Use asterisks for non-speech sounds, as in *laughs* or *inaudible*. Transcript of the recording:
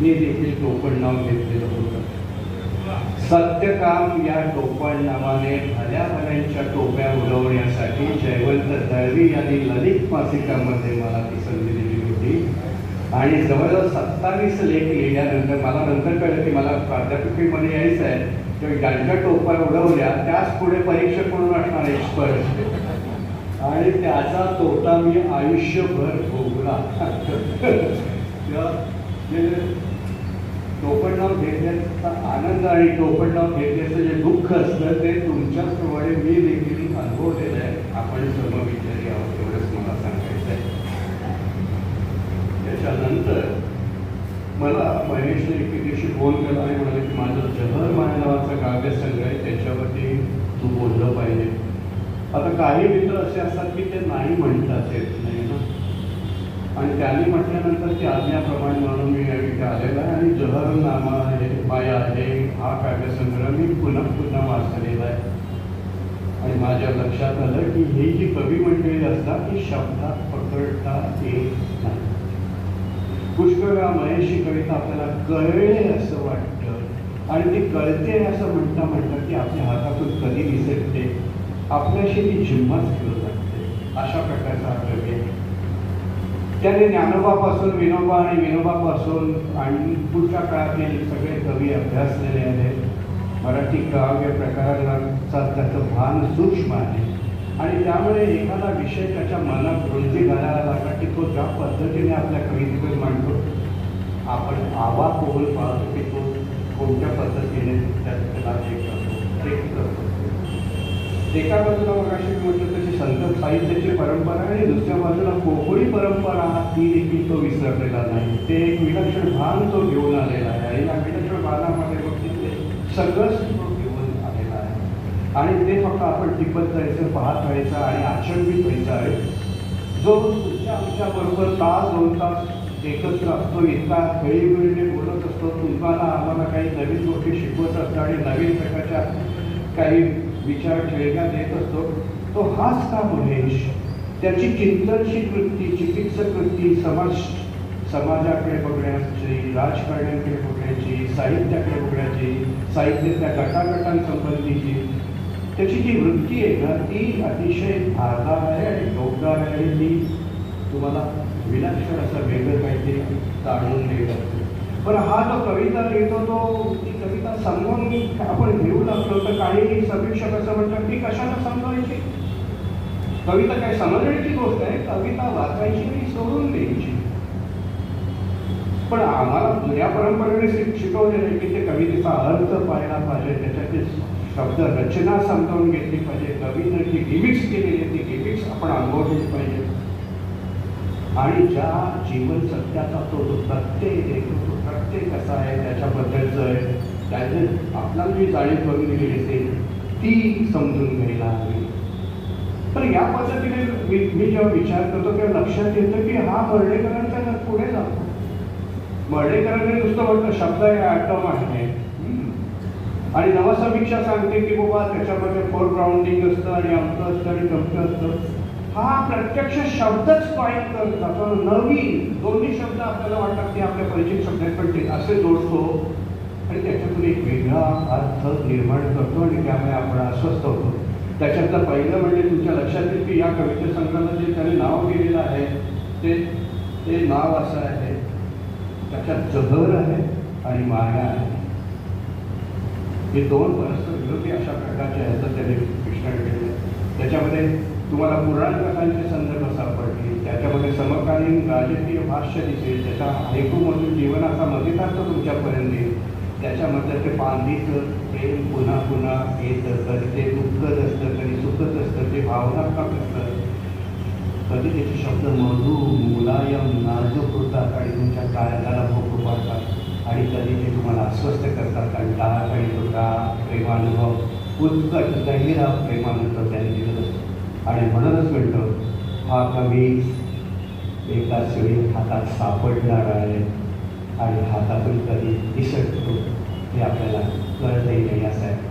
मी देखील टोपण नाव घेतलेलं होतं. सत्यकाम या टोपण नावाने भल्या टोप्या उडवण्यासाठी जयवंत दळवी यांनी ललित मासिकामध्ये मला ती संधी दिली होती. आणि जवळजवळ सत्तावीस लेख लिहिल्यानंतर मला नंतर कळलं की मला प्राध्यापकीमध्ये यायचं आहे. तर ज्यांच्या टोप्या उडवल्या त्याच पुढे परीक्षक म्हणून असणार एक्सपर्ट आणि त्याचा तोटा मी आयुष्यभर भोगला. *laughs* तेव्हा घेण्याचा आनंद आणि टोपणनाव घेण्याचं जे दुःख असतं ते तुमच्याप्रमाणे मी देखील अनुभवलेलं आहे. आपण समविचारी आहोत एवढंच मला सांगायचं आहे. त्याच्यानंतर मला महेशने एके दिवशी फोन केला आणि म्हणाले की माझं जहर माया नावाचा काव्यसंग्रह आहे त्याच्यावरती तू बोललं पाहिजे. आता काही मित्र असे असतात की ते नाही म्हणतात येत नाही ना? आणि त्यांनी म्हटल्यानंतर ती आज्ञाप्रमाणे म्हणून मी या इथे आलेला आहे आणि जहरनामा हे आहे माया आहे हा काव्यसंग्रह मी पुन्हा पुन्हा वाचलेला आहे. आणि माझ्या लक्षात आलं की हे जी कवी मंडळी असतात ती शब्दात पकडता येत नाही. पुष्कळ वेळा महेशी कविता आपल्याला कळले असं वाटतं. आणि ती कळते असं म्हणता म्हणता की आपल्या हातातून कधी विसरते आपल्याशी ती जिम्मत घेऊन लागते. अशा प्रकारचा कवी आहे. त्याने ज्ञानोबापासून विनोबा आणि विनोबापासून आणि पुढच्या काळातील सगळे कवी अभ्यासलेले आहेत. मराठी काव्य प्रकारांचा त्याचं भान सूक्ष्म आहे. आणि त्यामुळे एखादा विषय त्याच्या मनात रुंदी घालायला लागला की तो ज्या पद्धतीने आपल्या कवितेतून मांडतो आपण आवा पोहल पाहतो की तो कोणत्या पद्धतीने त्यात हे करतो ते करतो एका बाजूला मगाशी मी म्हटलं तशी संत साहित्याची परंपरा आणि दुसऱ्या बाजूला कोकणी परंपरा ती देखील तो विसरलेला नाही. ते एक विलक्षण भान तो घेऊन आलेला आहे. आणि या विलक्षण भानामध्ये बघितले सगळंच तो घेऊन आलेला आहे. आणि ते फक्त आपण टिपत जायचं पाहत राहायचं आणि आचंबित व्हायचं आहे. जो तुमच्या आमच्याबरोबर तास दोन तास एकत्र असतो इतका खेळीमेळीने बोलत असतो तुम्हाला आम्हाला काही नवीन गोष्टी शिकवत असतं आणि नवीन प्रकारच्या काही विचार खेळण्यात देत असतो तो हाच का महेश? त्याची चिंतनशील वृत्ती चिकित्सक वृत्ती समाज समाजाकडे बघण्याची राजकारण्याकडे बघण्याची साहित्याकडे बघण्याची साहित्यातल्या गटागटांसंबंधीची त्याची जी वृत्ती आहे ना ती अतिशय धारदार आहे आणि टोकदार आहे. ती तुम्हाला विलक्षण असं वेगळं काहीतरी जाणून देत असते पण हा जो कविता लिहितो तो ती कविता समजून आपण घेऊ लागलो तर काही समीक्षक असं म्हणतात की कशाला समजायची कविता काय समजण्याची गोष्ट आहे कविता वाचायची आणि सोडून द्यायची. पण आम्हाला जुन्या परंपरेने शिकवलेलं आहे की ते कवितेचा अर्थ पाहायला पाहिजे त्याच्यातली शब्द रचना समजावून घेतली पाहिजे कवीने जी गिमिक्स केलेली ती गिमिक्स आपण अनुभवली पाहिजे. आणि ज्या जीवन सत्याचा तो जो प्रत्येक एक तो प्रत्येक कसा आहे त्याच्याबद्दलचं आहे त्याचे आपल्याला जी जाणीव करून दिलेली असेल ती समजून घ्यायला हवी. पण या पद्धतीने मी मी जेव्हा विचार करतो तेव्हा लक्षात येतं की हा मर्डेकरांचा पुढे जातो. मर्डेकरांनी नुसतं म्हटलं शब्द हे ॲटम आहे. आणि नवसमीक्षा सांगते की बाबा त्याच्यामध्ये फोरग्राऊंडिंग असतं आणि अमकं असतं आणि तमकं असतं. हा प्रत्यक्ष शब्दच कॉईन करत जातो. नवीन दोन्ही शब्द आपल्याला वाटतात की आपल्या परिचित शब्द पण ते असे जोडतो. आणि त्याच्यातून एक वेगळा अर्थ निर्माण करतो आणि त्यामुळे आपण अस्वस्थ होतो. त्याच्यातलं पहिलं म्हणजे तुमच्या लक्षात येईल की या कविता संग्रहाला जे त्याने नाव केलेलं आहे ते ते नाव असं आहे. त्याच्यात जहर आहे आणि माया आहे. हे दोन परस्पर विरोधी अशा प्रकारचे आहेत त्याने कृष्णा केले त्याच्यामध्ये तुम्हाला पुराण कथांचे संदर्भ सापडतील. त्याच्यामध्ये समकालीन राजकीय भाष्य दिसेल. त्याच्या हेतूमधून जीवनाचा मतितार्थ तुमच्यापर्यंत येईल. त्याच्यामध्ये ते पांदीचं प्रेम पुन्हा पुन्हा येतं कधी ते दुःखद असतं कधी सुखद असतं ते भावनात्मक असतं. कधी त्याचे शब्द मधू मुलायम नाजूक होतात आणि तुमच्या काळजाला भोग पाडतात. आणि कधी ते तुम्हाला अस्वस्थ करतात कारण टाळा आणि तुका प्रेमानुभव उत्कट गहिरा प्रेमानुभव त्यांनी दिलं असतं. आणि म्हणूनच म्हणतो हा कवी एका वेळी हातात सापडणार आहे आणि हातातून कधी दिसतो हे आपल्याला कळतही नाही असं आहे